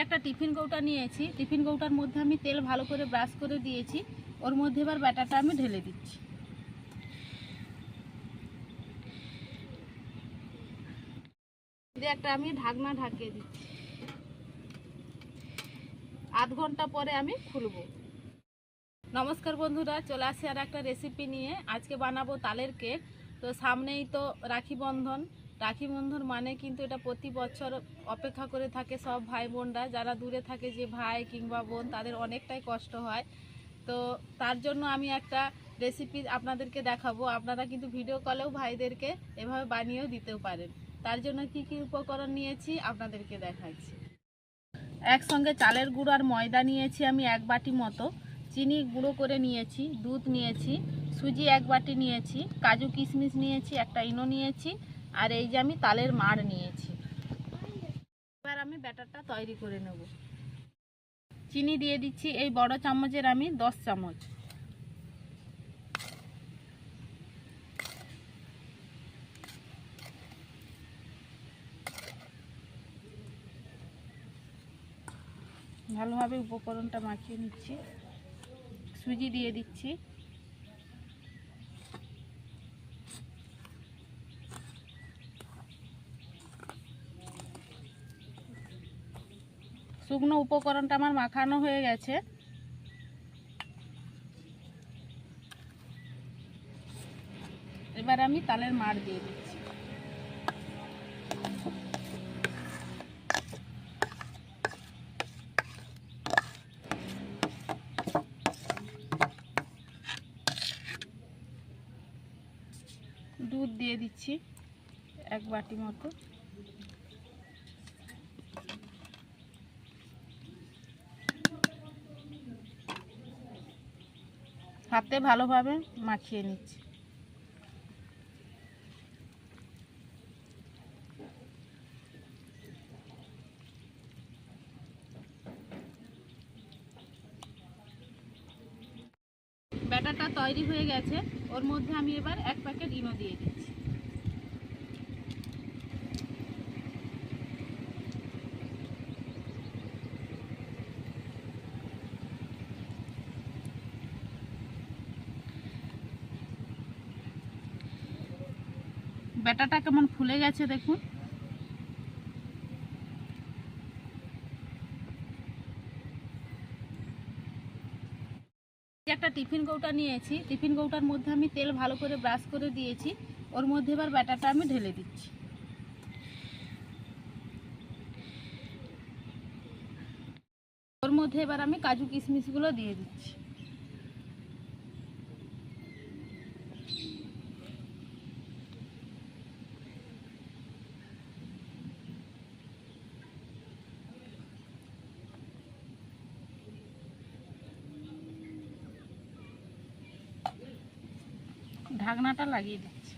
একটা টিফিন কৌটা নিয়েছি। টিফিন কৌটার মধ্যে আমি তেল ভালো করে ব্রাশ করে দিয়েছি। ওর মধ্যে এবার ব্যাটারটা আমি ঢেলে দিচ্ছি। দিয়ে একটা আমি ঢাকনা ঢাকিয়ে দিচ্ছি। আধ ঘণ্টা পরে আমি খুলবো। নমস্কার বন্ধুরা, চলে আসি আর একটা রেসিপি নিয়ে। আজকে বানাবো তালের কেক তো সামনেই তো রাখি বন্ধন। রাখি বন্ধন মানে কিন্তু এটা প্রতি বছর অপেক্ষা করে থাকে সব ভাই বোনরা। যারা দূরে থাকে যে ভাই কিংবা বোন, তাদের অনেকটাই কষ্ট হয়। তো তার জন্য আমি একটা রেসিপি আপনাদেরকে দেখাবো। আপনারা কিন্তু ভিডিও কলেও ভাইদেরকে এভাবে বানিয়েও দিতেও পারেন। তার জন্য কি কি উপকরণ নিয়েছি আপনাদেরকে দেখাচ্ছি। একসঙ্গে চালের গুঁড়ো আর ময়দা নিয়েছি আমি এক বাটি মতো। চিনি গুঁড়ো করে নিয়েছি, দুধ নিয়েছি, সুজি এক বাটি নিয়েছি, কাজু কিশমিশ নিয়েছি, একটা ইনো নিয়েছি আর এই যে আমি তালের মাড় নিয়েছি। এবার আমি ব্যাটারটা তৈরি করে নেব। চিনি দিয়ে দিচ্ছি, এই বড় চামচের আমি দশ চামচ। ভালোভাবে উপকরণটা মাখিয়ে নিচ্ছি। সুজি দিয়ে দিচ্ছি। শুকনো উপকরণটা আমার মাখানো হয়ে গেছে। এবার আমি তালের মার দিয়ে দিচ্ছি। দুধ দিয়ে দিচ্ছি এক বাটি মতো। হাতে ভালোভাবে মাখিয়ে নিচ্ছি। ব্যাটারটা তৈরি হয়ে গেছে। ওর মধ্যে আমি এবার এক প্যাকেট ইনো দিয়ে দিচ্ছি। ব্যাটাটা কেমন ফুলে গেছে দেখুন। একটা টিফিন কৌটা নিয়েছি, টিফিন কৌটার মধ্যে আমি তেল ভালো করে ব্রাশ করে দিয়েছি, ওর মধ্যে এবার ব্যাটারটা আমি ঢেলে দিচ্ছি। ওর মধ্যে এবার আমি কাজু কিশমিশগুলো দিয়ে দিচ্ছি। ঢাকনাটা লাগিয়ে দিচ্ছি।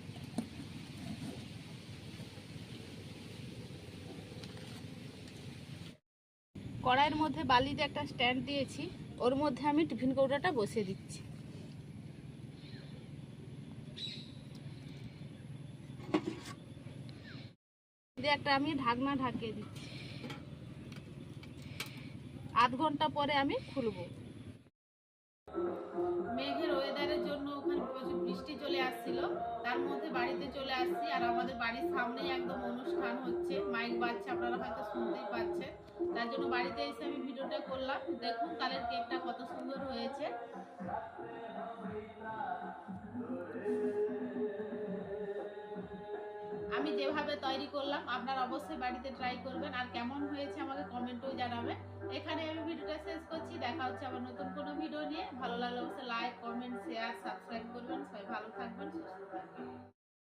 কড়াইয়ের মধ্যে বালিতে একটা স্ট্যান্ড দিয়েছি, ওর মধ্যে আমি টিফিন কৌটাটা বসিয়ে দিচ্ছি। দিয়ে একটা আমি ঢাকনা ঢাকিয়ে দিচ্ছি। আধ ঘণ্টা পরে আমি খুলবো। মেঘের ওয়েদারের জন্য তার মধ্যে বাড়িতে চলে আসছি আর আমাদের বাড়ির সামনেই একদম অনুষ্ঠান হচ্ছে। মাইক বাজছে, আপনারা হয়তো শুনতেই পাচ্ছেন। তার জন্য বাড়িতে এসে আমি ভিডিওটা করলাম। দেখুন তালের কেকটা কত সুন্দর হয়েছে। আমি যেভাবে তৈরি করলাম, আপনারা অবশ্যই বাড়িতে ট্রাই করবেন। আর কেমন হয়েছে আমাকে কমেন্টেও জানাবেন। শেষ করছি, দেখা হচ্ছে আবার নতুন কোনো ভিডিও নিয়ে। ভালো লাগলে অবশ্যই লাইক কমেন্ট শেয়ার সাবস্ক্রাইব করবেন। সবাই ভালো থাকবেন, সুস্থ থাকবেন।